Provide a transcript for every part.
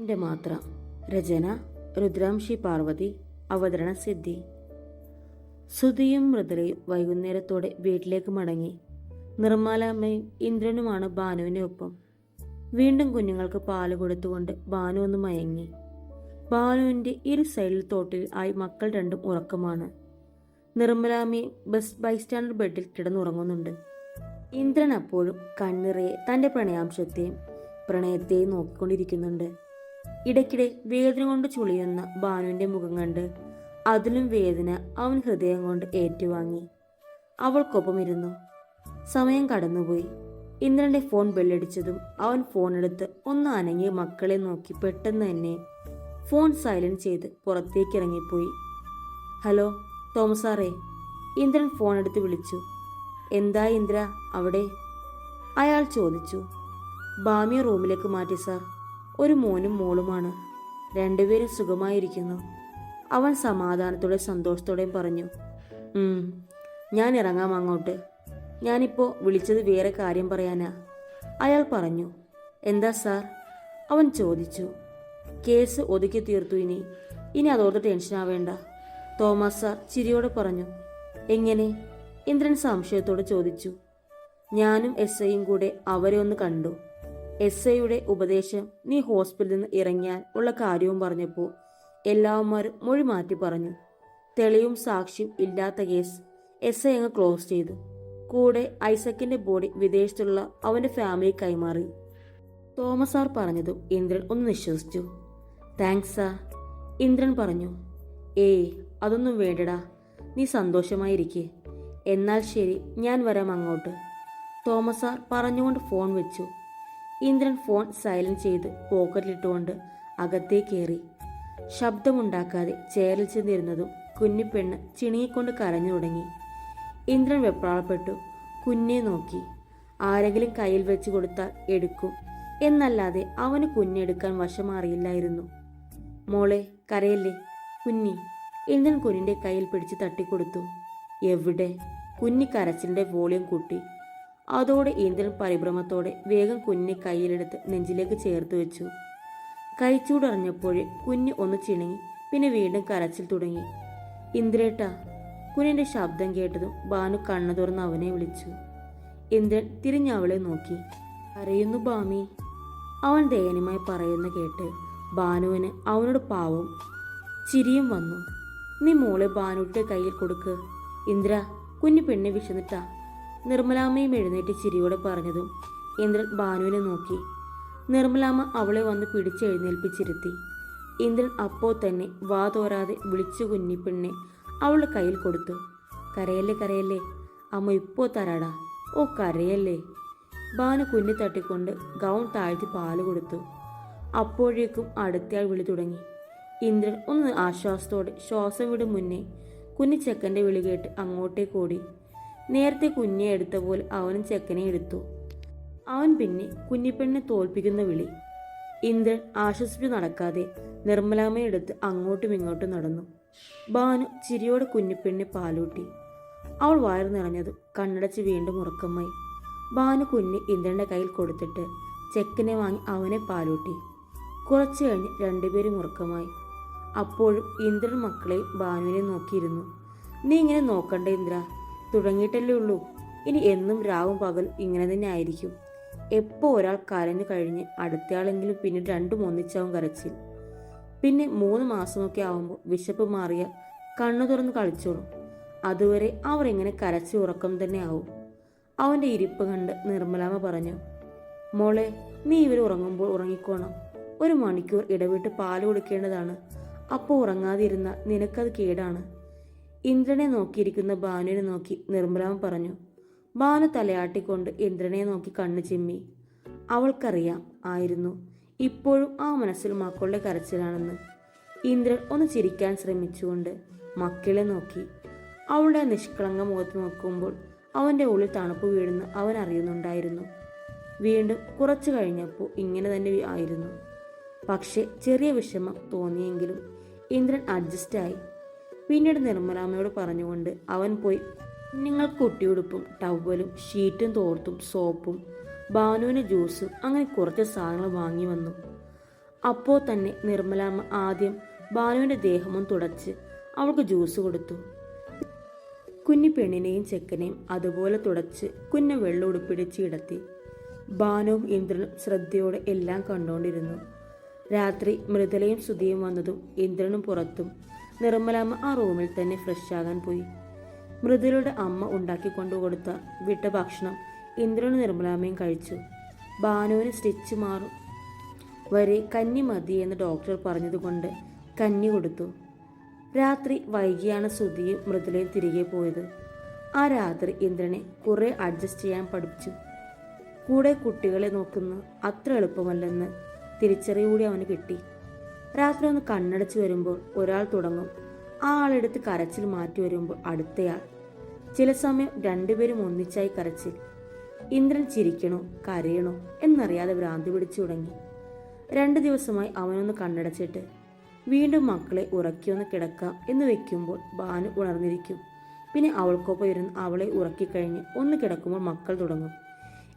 എന്റെ മാത്ര. രചന രുദ്രാംശി പാർവതി അവതരണ സിദ്ധി. സുധിയും മൃദുലയും വൈകുന്നേരത്തോടെ വീട്ടിലേക്ക് മടങ്ങി. നിർമ്മലാമ്മയും ഇന്ദ്രനുമാണ് ഭാനുവിന്റെ ഒപ്പം. വീണ്ടും കുഞ്ഞുങ്ങൾക്ക് പാൽ കൊടുത്തുകൊണ്ട് ബാനു ഒന്ന് മയങ്ങി. ഭാനുവിന്റെ ഇരു സൈഡിൽ തോട്ടിൽ ആയി മക്കൾ രണ്ടും ഉറക്കമാണ്. നിർമ്മലാമ്മയും ബസ് ബൈസ്റ്റാൻഡർ ബെഡിൽ കിടന്നുറങ്ങുന്നുണ്ട്. ഇന്ദ്രൻ അപ്പോഴും കണ്ണിറയെ തന്റെ പ്രണയാംശത്തെയും പ്രണയത്തെയും നോക്കിക്കൊണ്ടിരിക്കുന്നുണ്ട്. ഇടയ്ക്കിടെ വേദന കൊണ്ട് ചുളിയുന്ന ബാനുവിന്റെ മുഖം കണ്ട് അതിലും വേദന അവൻ ഹൃദയം കൊണ്ട് ഏറ്റുവാങ്ങി. അവൾക്കൊപ്പം ഇരുന്നു. സമയം കടന്നുപോയി. ഇന്ദ്രന്റെ ഫോൺ ബെല്ലടിച്ചതും അവൻ ഫോൺ എടുത്ത് ഒന്ന് അനങ്ങി മക്കളെ നോക്കി പെട്ടെന്ന് തന്നെ ഫോൺ സൈലന്റ് ചെയ്ത് പുറത്തേക്ക് ഇറങ്ങിപ്പോയി. ഹലോ തോമസാറേ സാറേ ഇന്ദ്രൻ ഫോൺ എടുത്ത് വിളിച്ചു. എന്താ ഇന്ദ്ര അവിടെ? അയാൾ ചോദിച്ചു. ബാമിയ റൂമിലേക്ക് മാറ്റി സാർ. ഒരു മോനും മോളുമാണ്. രണ്ടുപേരും സുഖമായിരിക്കുന്നു. അവൻ സമാധാനത്തോടെ സന്തോഷത്തോടെയും പറഞ്ഞു ഞാൻ ഇറങ്ങാം അങ്ങോട്ട്. ഞാനിപ്പോൾ വിളിച്ചത് വേറെ കാര്യം പറയാനാ. അയാൾ പറഞ്ഞു എന്താ സാർ? അവൻ ചോദിച്ചു കേസ് ഒതുക്കി തീർത്തു ഇനി. ഇനി അതോർത്ത് ടെൻഷൻ ആവേണ്ട. തോമസ് സാർ ചിരിയോടെ പറഞ്ഞു എങ്ങനെ? ഇന്ദ്രൻ സംശയത്തോടെ ചോദിച്ചു ഞാനും എസ് ഐയും കൂടെ അവരെ ഒന്ന് കണ്ടു. എസ് ഐയുടെ ഉപദേശം നീ ഹോസ്പിറ്റലിൽ നിന്ന് ഇറങ്ങിയാൽ ഉള്ള കാര്യവും പറഞ്ഞപ്പോൾ എല്ലാവന്മാരും മൊഴി മാറ്റി പറഞ്ഞു. തെളിവും സാക്ഷിയും ഇല്ലാത്ത കേസ് എസ് ഐ അങ്ങ് ക്ലോസ് ചെയ്തു. കൂടെ ഐസക്കിന്റെ ബോഡി വിദേശത്തുള്ള അവന്റെ ഫാമിലി കൈമാറി. തോമസ് സാർ പറഞ്ഞതും ഇന്ദ്രൻ ഒന്ന് നിശ്വസിച്ചു. താങ്ക്സ് സാർ ഇന്ദ്രൻ പറഞ്ഞു. ഏയ് അതൊന്നും വേണ്ടടാ. നീ സന്തോഷമായിരിക്കേ. എന്നാൽ ശരി ഞാൻ വരാം അങ്ങോട്ട്. തോമസ് സാർ പറഞ്ഞുകൊണ്ട് ഫോൺ വെച്ചു. ഇന്ദ്രൻ ഫോൺ സൈലന്റ് ചെയ്ത് പോക്കറ്റിലിട്ടുകൊണ്ട് അകത്തേ കയറി. ശബ്ദമുണ്ടാക്കാതെ ചേരൽ ചെന്നിരുന്നതും കുഞ്ഞിപ്പെണ്ണ് ചിണിങ്ങിക്കൊണ്ട് കരഞ്ഞു തുടങ്ങി. ഇന്ദ്രൻ വെപ്രാളപ്പെട്ടു. കുഞ്ഞെ നോക്കി. ആരെങ്കിലും കയ്യിൽ വെച്ച് കൊടുത്താൽ എടുക്കും. എന്നല്ലാതെ അവന് കുഞ്ഞെടുക്കാൻ വശമാറിയില്ലായിരുന്നു. മോളെ കരയല്ലേ? കുഞ്ഞി. ഇന്ദ്രൻ കുഞ്ഞിന്റെ കയ്യിൽ പിടിച്ച് തട്ടിക്കൊടുത്തു. എവിടെ? കുഞ്ഞി കരച്ചിലിന്റെ വോളിയം കൂട്ടി. അതോടെ ഇന്ദ്രൻ പരിഭ്രമത്തോടെ വേഗം കുഞ്ഞിനെ കയ്യിലെടുത്ത് നെഞ്ചിലേക്ക് ചേർത്ത് വെച്ചു. കൈച്ചൂടറിഞ്ഞപ്പോഴേ കുഞ്ഞ് ഒന്ന് ചിണങ്ങി പിന്നെ വീണ്ടും കരച്ചിൽ തുടങ്ങി. ഇന്ദ്രേട്ട കുഞ്ഞിന്റെ ശബ്ദം കേട്ടതും ബാനു കണ്ണു തുറന്ന് അവനെ വിളിച്ചു. ഇന്ദ്രൻ തിരിഞ്ഞ് അവളെ നോക്കി. അറിയുന്നു ബാമി അവൻ ദയനീയമായി പറയുന്ന കേട്ട് ബാനുവിന് അവനോട് പാവം ചിരിയും വന്നു. നീ മോളെ ബാനുവിന്റെ കയ്യിൽ കൊടുക്ക്. ഇന്ദ്ര കുഞ്ഞു പെണ്ണെ വിശന്നിട്ടാ. നിർമ്മലാമ്മയും എഴുന്നേറ്റ് ചിരിയോടെ പറഞ്ഞതും ഇന്ദ്രൻ ഭാനുവിനെ നോക്കി. നിർമ്മലാമ്മ അവളെ വന്ന് പിടിച്ചെഴുന്നേൽപ്പിച്ചിരുത്തി. ഇന്ദ്രൻ അപ്പോൾ തന്നെ വാ തോരാതെ വിളിച്ചു കുഞ്ഞിപ്പെണ്ണെ അവളുടെ കയ്യിൽ കൊടുത്തു. കരയല്ലേ കരയല്ലേ? അമ്മ ഇപ്പോൾ തരാടാ. ഓ കരയല്ലേ? ബാനു കുഞ്ഞി തട്ടിക്കൊണ്ട് ഗൗൺ താഴ്ത്തി പാൽ കൊടുത്തു. അപ്പോഴേക്കും അടുത്തയാൾ വിളി തുടങ്ങി. ഇന്ദ്രൻ ഒന്ന് ആശ്വാസത്തോടെ ശ്വാസം വിടും മുന്നേ കുഞ്ഞി ചെക്കന്റെ വിളി കേട്ട് അങ്ങോട്ടേക്ക് ഓടി. നേരത്തെ കുഞ്ഞെ എടുത്ത പോലെ അവനും ചെക്കനെ എടുത്തു. അവൻ പിന്നെ കുഞ്ഞിപ്പെണ്ണിനെ തോൽപ്പിക്കുന്ന വിളി. ഇന്ദ്രൻ ആശ്വസിപ്പിച്ച് നടക്കാതെ നിർമ്മലാമ്മയെടുത്ത് അങ്ങോട്ടും ഇങ്ങോട്ടും നടന്നു. ബാനു ചിരിയോടെ കുഞ്ഞിപ്പെണ്ണിനെ പാലൂട്ടി. അവൾ വയറു നിറഞ്ഞത് കണ്ണടച്ച് വീണ്ടും ഉറക്കമായി. ബാനു കുഞ്ഞ് ഇന്ദ്രന്റെ കയ്യിൽ കൊടുത്തിട്ട് ചെക്കനെ വാങ്ങി അവനെ പാലൂട്ടി. കുറച്ചു കഴിഞ്ഞ് രണ്ടുപേരും ഉറക്കമായി. അപ്പോഴും ഇന്ദ്രൻ മക്കളെയും ബാനുവിനെ നോക്കിയിരുന്നു. നീ ഇങ്ങനെ നോക്കണ്ട ഇന്ദ്ര. തുടങ്ങിയിട്ടല്ലേ ഉള്ളൂ. ഇനി എന്നും രാവും പകൽ ഇങ്ങനെ തന്നെ ആയിരിക്കും. എപ്പോൾ ഒരാൾ കരഞ്ഞു കഴിഞ്ഞ് അടുത്തയാളെങ്കിലും പിന്നെ രണ്ടും ഒന്നിച്ചാവും കരച്ചിൽ. പിന്നെ മൂന്ന് മാസമൊക്കെ ആവുമ്പോൾ വിശപ്പ് മാറിയ കണ്ണു തുറന്ന് കളിച്ചോളും. അതുവരെ അവർ ഇങ്ങനെ കരച്ചു ഉറക്കം തന്നെ ആവും. അവന്റെ ഇരിപ്പ് കണ്ട് നിർമ്മലാമ്മ പറഞ്ഞു മോളെ നീ ഇവർ ഉറങ്ങുമ്പോൾ ഉറങ്ങിക്കോണം. ഒരു മണിക്കൂർ ഇടവിട്ട് പാൽ കൊടുക്കേണ്ടതാണ്. അപ്പോൾ ഉറങ്ങാതിരുന്ന നിനക്കത് കേടാണ്. ഇന്ദ്രനെ നോക്കിയിരിക്കുന്ന ഭാനുവിനെ നോക്കി നിർമ്മലാവ് പറഞ്ഞു ഭാനു തലയാട്ടിക്കൊണ്ട് ഇന്ദ്രനെ നോക്കി കണ്ണു ചിമ്മി. അവൾക്കറിയാം ആയിരുന്നു ഇപ്പോഴും ആ മനസ്സിൽ മക്കളുടെ കരച്ചിലാണെന്ന്. ഇന്ദ്രൻ ഒന്ന് ചിരിക്കാൻ ശ്രമിച്ചുകൊണ്ട് മക്കളെ നോക്കി. അവളുടെ നിഷ്കളങ്ക മുഖത്ത് നോക്കുമ്പോൾ അവന്റെ ഉള്ളിൽ തണുപ്പ് വീഴുന്ന അവൻ അറിയുന്നുണ്ടായിരുന്നു. വീണ്ടും കുറച്ചു കഴിഞ്ഞപ്പോൾ ഇങ്ങനെ തന്നെ ആയിരുന്നു. പക്ഷേ ചെറിയ വിഷമം തോന്നിയെങ്കിലും ഇന്ദ്രൻ അഡ്ജസ്റ്റായി പിന്നീട് നിർമ്മലാമ്മയോട് പറഞ്ഞുകൊണ്ട് അവൻ പോയി. നിങ്ങൾ കുട്ടിയുടുപ്പും ടവലും ഷീറ്റും തോർത്തും സോപ്പും ഭാനുവിന് ജ്യൂസും അങ്ങനെ കുറച്ച് സാധനങ്ങൾ വാങ്ങി വന്നു. അപ്പോൾ തന്നെ നിർമ്മലാമ്മ ആദ്യം ബാനുവിന്റെ ദേഹമൊന്നും തുടച്ച് അവൾക്ക് ജ്യൂസ് കൊടുത്തു. കുഞ്ഞു പെണ്ണിനെയും ചെക്കനെയും അതുപോലെ തുടച്ച് കുഞ്ഞ വെള്ളം ഉടുപ്പിടിച്ച് കിടത്തി ബാനുവും ഇന്ദ്രനും ശ്രദ്ധയോടെ എല്ലാം കണ്ടുകൊണ്ടിരുന്നു രാത്രി മൃദുലയും സുധിയും വന്നതും ഇന്ദ്രനും പുറത്തും നിർമ്മലാമ്മ ആ റൂമിൽ തന്നെ ഫ്രഷ് ആകാൻ പോയി. മൃദുലയുടെ അമ്മ ഉണ്ടാക്കി കൊണ്ടുകൊടുത്ത വിട്ട ഭക്ഷണം ഇന്ദ്രനും നിർമ്മലാമ്മയും കഴിച്ചു. ബാനുവിന് സ്റ്റിച്ച് മാറും. വരെ കന്നി മതി എന്ന് ഡോക്ടർ പറഞ്ഞതുകൊണ്ട് കന്നി കൊടുത്തു. രാത്രി വൈകിയാണ് സുധിയും മൃദുലയും തിരികെ പോയത്. ആ രാത്രി ഇന്ദ്രനെ കുറേ അഡ്ജസ്റ്റ് ചെയ്യാൻ പഠിപ്പിച്ചു. കൂടെ കുട്ടികളെ നോക്കുന്ന അത്ര എളുപ്പമല്ലെന്ന് തിരിച്ചറിയൂടി അവന് കിട്ടി. രാത്രി ഒന്ന് കണ്ണടച്ച് വരുമ്പോൾ ഒരാൾ തുടങ്ങും. ആ ആളെടുത്ത് കരച്ചിൽ മാറ്റി വരുമ്പോൾ അടുത്തയാൾ. ചില സമയം രണ്ടുപേരും ഒന്നിച്ചായി കരച്ചിൽ. ഇന്ദ്രൻ ചിരിക്കണോ കരയണോ എന്നറിയാതെ ഭ്രാന്തി പിടിച്ചു തുടങ്ങി. രണ്ട് ദിവസമായി അവനൊന്ന് കണ്ണടച്ചിട്ട് വീണ്ടും മക്കളെ ഉറക്കിയൊന്ന് കിടക്കാം എന്ന് വെക്കുമ്പോൾ ബാനു ഉണർന്നിരിക്കും. പിന്നെ അവൾക്കൊപ്പം ഇരുന്ന് അവളെ ഉറക്കിക്കഴിഞ്ഞ് ഒന്ന് കിടക്കുമ്പോൾ മക്കൾ തുടങ്ങും.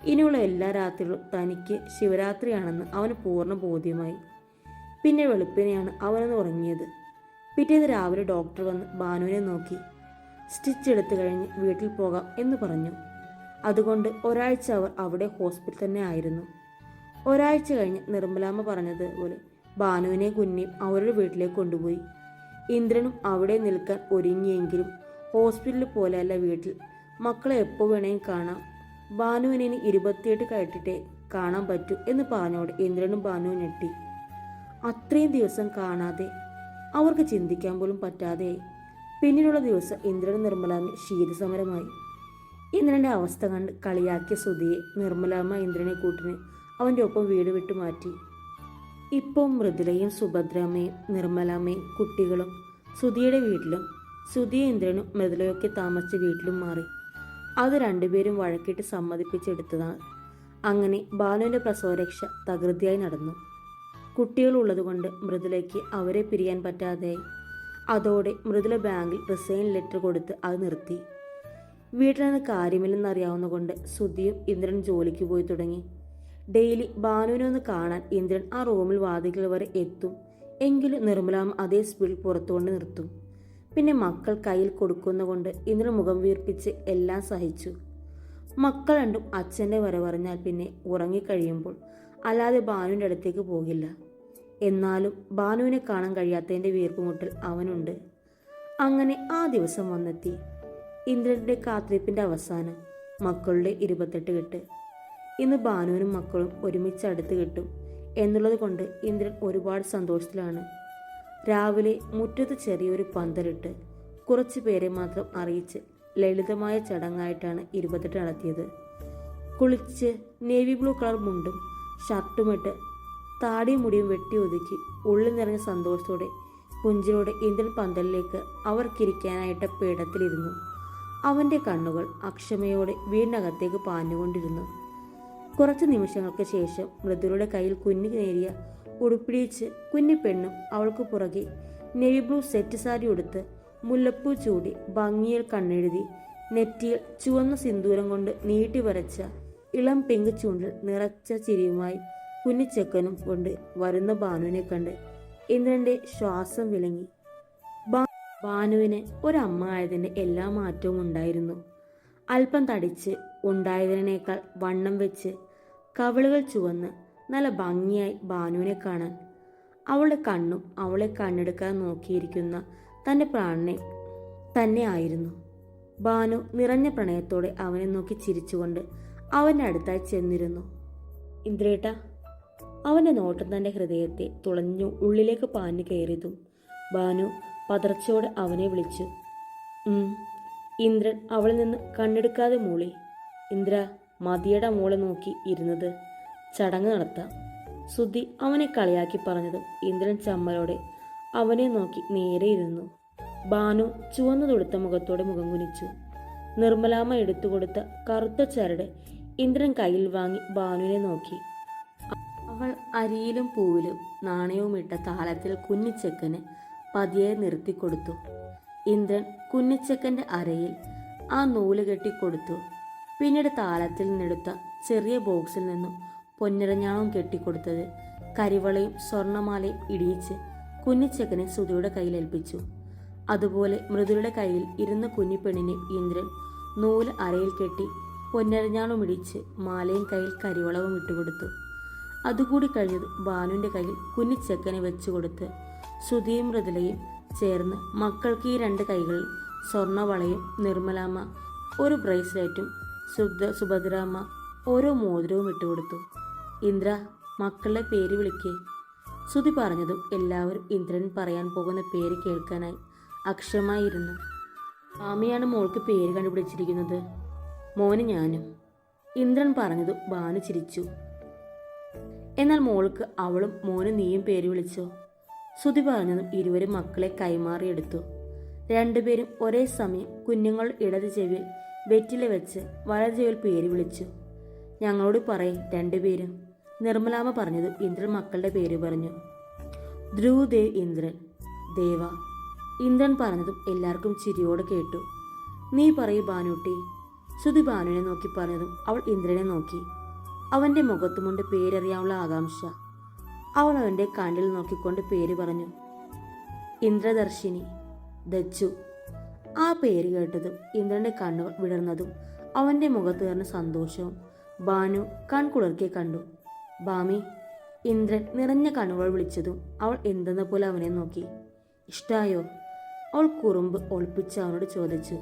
ഇനിയുള്ള എല്ലാ രാത്രികളും തനിക്ക് ശിവരാത്രിയാണെന്ന് അവന് പൂർണ ബോധ്യമായി. പിന്നെ വെളുപ്പിനെയാണ് അവനൊന്ന് ഉറങ്ങിയത്. പിറ്റേന്ന് രാവിലെ ഡോക്ടർ വന്ന് ബാനുവിനെ നോക്കി. സ്റ്റിച്ച് എടുത്തു കഴിഞ്ഞ് വീട്ടിൽ പോകാം എന്ന് പറഞ്ഞു. അതുകൊണ്ട് ഒരാഴ്ച അവർ അവിടെ ഹോസ്പിറ്റൽ തന്നെ ആയിരുന്നു. ഒരാഴ്ച കഴിഞ്ഞ് നിർമ്മലാമ്മ പറഞ്ഞതുപോലെ ബാനുവിനെ കുഞ്ഞിയും അവരുടെ വീട്ടിലേക്ക് കൊണ്ടുപോയി. ഇന്ദ്രനും അവിടെ നിൽക്കാൻ ഒരുങ്ങിയെങ്കിലും ഹോസ്പിറ്റലിൽ പോലെയല്ല വീട്ടിൽ. മക്കളെ എപ്പോൾ വേണേയും കാണാം. ബാനുവിനെ ഇരുപത്തിയെട്ട് കയറ്റിട്ടേ കാണാൻ പറ്റൂ എന്ന് പറഞ്ഞോടെ ഇന്ദ്രനും ഞെട്ടി. അത്രയും ദിവസം കാണാതെ അവർക്ക് ചിന്തിക്കാൻ പോലും പറ്റാതെ പിന്നീടുള്ള ദിവസം ഇന്ദ്രൻ നിർമ്മലാമ്മ ശീതസമരമായി. ഇന്ദ്രന്റെ അവസ്ഥ കണ്ട് കളിയാക്കിയ സുധിയെ നിർമ്മലാമ്മ ഇന്ദ്രനെ കൂട്ടിന് അവന്റെ ഒപ്പം വീട് വിട്ടു മാറ്റി. ഇപ്പോൾ മൃദുലയും സുഭദ്രാമ്മയും നിർമ്മലാമ്മയും കുട്ടികളും സുധിയുടെ വീട്ടിലും സുധിയും ഇന്ദ്രനും മൃദുലയൊക്കെ താമസിച്ച വീട്ടിലും മാറി. അത് രണ്ടുപേരും വഴക്കിട്ട് സമ്മതിപ്പിച്ചെടുത്തതാണ്. അങ്ങനെ ബാലുവിന്റെ പ്രസവരക്ഷ തകൃതിയായി നടന്നു. കുട്ടികളുള്ളതുകൊണ്ട് മൃദുലയ്ക്ക് അവരെ പിരിയാൻ പറ്റാതെ അതോടെ മൃദുല ബാങ്കിൽ റിസൈൻ ലെറ്റർ കൊടുത്ത് അത് നിർത്തി. വീട്ടിൽ നിന്ന് കാര്യമില്ലെന്നറിയാവുന്ന കൊണ്ട് സുധിയും ഇന്ദ്രൻ ജോലിക്ക് പോയി തുടങ്ങി. ഡെയിലി ബാനുവിനെ ഒന്ന് കാണാൻ ഇന്ദ്രൻ ആ റൂമിൽ വാതിക്കൽ വരെ എത്തും. എങ്കിലും നിർമ്മലാമ അതേ സ്പീഡിൽ പുറത്തുകൊണ്ട് നിർത്തും. പിന്നെ മക്കൾ കയ്യിൽ കൊടുക്കുന്ന കൊണ്ട് ഇന്ദ്രൻ മുഖം വീർപ്പിച്ച് എല്ലാം സഹിച്ചു. മക്കൾ രണ്ടും അച്ഛന്റെ വരവറിഞ്ഞാൽ പിന്നെ ഉറങ്ങിക്കഴിയുമ്പോൾ അല്ലാതെ ബാനുവിന്റെ അടുത്തേക്ക് പോകില്ല. എന്നാലും ബാനുവിനെ കാണാൻ കഴിയാത്തതിന്റെ വീർപ്പുമുട്ടൽ അവനുണ്ട്. അങ്ങനെ ആ ദിവസം വന്നെത്തി. ഇന്ദ്രന്റെ കാത്തിരിപ്പിന്റെ അവസാനം മക്കളുടെ ഇരുപത്തെട്ട് കെട്ട്. ഇന്ന് ബാനുവിനും മക്കളും ഒരുമിച്ച് അടുത്ത് കിട്ടും എന്നുള്ളത് കൊണ്ട് ഇന്ദ്രൻ ഒരുപാട് സന്തോഷത്തിലാണ്. രാവിലെ മുറ്റത്ത് ചെറിയൊരു പന്തലിട്ട് കുറച്ച് പേരെ മാത്രം അറിയിച്ച് ലളിതമായ ചടങ്ങായിട്ടാണ് ഇരുപത്തെട്ട് നടത്തിയത്. കുളിച്ച് നേവി ബ്ലൂ കളർ മുണ്ടും ഷർട്ടുമിട്ട് താടിയും മുടിയും വെട്ടി ഒതുക്കി ഉള്ളിൽ നിറഞ്ഞ സന്തോഷത്തോടെ പുഞ്ചിലൂടെ ഇന്ദ്രൻ പന്തലിലേക്ക് അവർക്കിരിക്കാനായിട്ട് പീഠത്തിലിരുന്നു. അവന്റെ കണ്ണുകൾ അക്ഷമയോടെ വീടിനകത്തേക്ക് പാഞ്ഞുകൊണ്ടിരുന്നു. കുറച്ച് നിമിഷങ്ങൾക്ക് ശേഷം മൃദുലയുടെ കയ്യിൽ കുഞ്ഞു നേരിയ ഉടുപ്പിടിച്ച് കുഞ്ഞു പെണ്ണും അവൾക്ക് പുറകെ നെവി ബ്ലൂ സെറ്റ് സാരി ഉടുത്ത് മുല്ലപ്പൂ ചൂടി ഭംഗിയിൽ കണ്ണെഴുതി നെറ്റിയിൽ ചുവന്ന സിന്ദൂരം കൊണ്ട് നീട്ടി വരച്ച ഇളം പിങ്ക് ചൂണ്ടിൽ നിറച്ച ചിരിയുമായി കുഞ്ഞിച്ചെക്കനും കൊണ്ട് വരുന്ന ബാനുവിനെ കണ്ട് ഇന്ദ്രന്റെ ശ്വാസം വിളങ്ങി ബാനുവിന് ഒരമ്മ ആയതിന്റെ എല്ലാ മാറ്റവും ഉണ്ടായിരുന്നു. അല്പം തടിച്ച് ഉണ്ടായതിനേക്കാൾ വണ്ണം വെച്ച് കവിളുകൾ ചുവന്ന് നല്ല ഭംഗിയായി ഭാനുവിനെ കാണാൻ അവളുടെ കണ്ണും അവളെ കണ്ണെടുക്കാൻ നോക്കിയിരിക്കുന്ന തന്റെ പ്രാണനെ തന്നെ ആയിരുന്നു. ബാനു നിറഞ്ഞ പ്രണയത്തോടെ അവനെ നോക്കി ചിരിച്ചുകൊണ്ട് അവന്റെ അടുത്തായി ചെന്നിരുന്നു. ഇന്ദ്രേട്ട അവന്റെ നോട്ടം തന്റെ ഹൃദയത്തെ തുളഞ്ഞു ഉള്ളിലേക്ക് പാഞ്ഞു കയറിയതും ഭാനു പതർച്ചയോടെ അവനെ വിളിച്ചു. ഇന്ദ്രൻ അവളിൽ നിന്ന് കണ്ണെടുക്കാതെ മൂളി. ഇന്ദ്ര മതിയുടെ മൂളെ നോക്കി ഇരുന്നത്. ചടങ്ങ് നടത്താം. സുധി അവനെ കളിയാക്കി പറഞ്ഞതും ഇന്ദ്രൻ ചമ്മലോടെ അവനെ നോക്കി നേരെ ഇരുന്നു. ബാനു ചുവന്നു തൊടുത്ത മുഖത്തോടെ മുഖം കുനിച്ചു. നിർമ്മലാമ്മ എടുത്തുകൊടുത്ത കറുത്ത ചരട് ഇന്ദ്രൻ കയ്യിൽ വാങ്ങി ഭാനുവിനെ നോക്കി. അവൾ അരിയിലും പൂവിലും നാണയവും ഇട്ട താളത്തിൽ കുഞ്ഞിച്ചെക്കന് പതിയെ നിർത്തിക്കൊടുത്തു. ഇന്ദ്രൻ കുഞ്ഞിച്ചക്കന്റെ അരയിൽ ആ നൂൽ കെട്ടിക്കൊടുത്തു. പിന്നീട് താളത്തിൽ നിന്നെടുത്ത ചെറിയ ബോക്സിൽ നിന്നും പൊന്നിറഞ്ഞാണവും കെട്ടിക്കൊടുത്തത്. കരിവളയും സ്വർണമാലയും ഇടിയിച്ച് കുഞ്ഞിച്ചക്കനെ സുധയുടെ കയ്യിൽ ഏൽപ്പിച്ചു. അതുപോലെ മൃദുലയുടെ കയ്യിൽ ഇരുന്ന കുഞ്ഞിപ്പെണ്ണിനെ ഇന്ദ്രൻ നൂൽ അരയിൽ കെട്ടി പൊന്നരഞ്ഞാളും ഇടിച്ച് മാലയും കയ്യിൽ കരിവളവും ഇട്ടുകൊടുത്തു. അതുകൂടി കഴിഞ്ഞത് ബാനുവിന്റെ കയ്യിൽ കുഞ്ഞിച്ചക്കനെ വെച്ചുകൊടുത്ത് ശ്രുതിയും മൃദുലയും ചേർന്ന് മക്കൾക്ക് ഈ രണ്ട് കൈകളിൽ സ്വർണവളയും നിർമ്മലാമ്മ ഒരു ബ്രേസ്ലെറ്റും സുബ്ദ സുഭദ്രാമ്മ ഓരോ മോതിരവും ഇട്ടുകൊടുത്തു. ഇന്ദ്ര മക്കളുടെ പേര് വിളിക്കേ. ശ്രുതി പറഞ്ഞതും എല്ലാവരും ഇന്ദ്രൻ പറയാൻ പോകുന്ന പേര് കേൾക്കാനായി അക്ഷമായിരുന്നു. മാമിയാണ് മോൾക്ക് പേര് കണ്ടുപിടിച്ചിരിക്കുന്നത്? മോന് ഞാനും. ഇന്ദ്രൻ പറഞ്ഞത് ഭാനു ചിരിച്ചു. എന്നാൽ മോൾക്ക് അവളും മോനും നീയും പേര് വിളിച്ചോ? സുധി പറഞ്ഞതും ഇരുവരും മക്കളെ കൈമാറിയെടുത്തു. രണ്ടുപേരും ഒരേ സമയം കുഞ്ഞുങ്ങൾ ഇടത് ചെവിയിൽ വെറ്റില വെച്ച് വലത് ചെവിയിൽ പേര് വിളിച്ചു. ഞങ്ങളോട് പറയും രണ്ടുപേരും. നിർമ്മലാമ പറഞ്ഞത് ഇന്ദ്രൻ മക്കളുടെ പേര് പറഞ്ഞു. ധ്രുവദേവ് ഇന്ദ്രൻ. ദേവ. ഇന്ദ്രൻ പറഞ്ഞതും എല്ലാവർക്കും ചിരിയോടെ കേട്ടു. നീ പറയൂ ബാനൂട്ടി സുധി ഭാനുവിനെ നോക്കി പറഞ്ഞതും അവൾ ഇന്ദ്രനെ നോക്കി. അവന്റെ മുഖത്തുമുണ്ട് പേരറിയാനുള്ള ആകാംക്ഷ. അവൾ അവന്റെ കണ്ണിൽ നോക്കിക്കൊണ്ട് പേര് പറഞ്ഞു. ഇന്ദ്രദർശിനി. ദച്ചു. ആ പേര് കേട്ടതും ഇന്ദ്രന്റെ കണ്ണുകൾ വിടർന്നതും അവന്റെ മുഖത്ത് നിറഞ്ഞ സന്തോഷവും ബാനു കൺകുളിർക്കെ കണ്ടു. ബാമി ഇന്ദ്രൻ നിറഞ്ഞ കണ്ണുകൾ വിളിച്ചതും അവൾ എന്തെന്ന പോലെ അവനെ നോക്കി. ഇഷ്ടായോ? അവൾ കുറുമ്പ് ഒളിപ്പിച്ച് അവനോട് ചോദിച്ചു.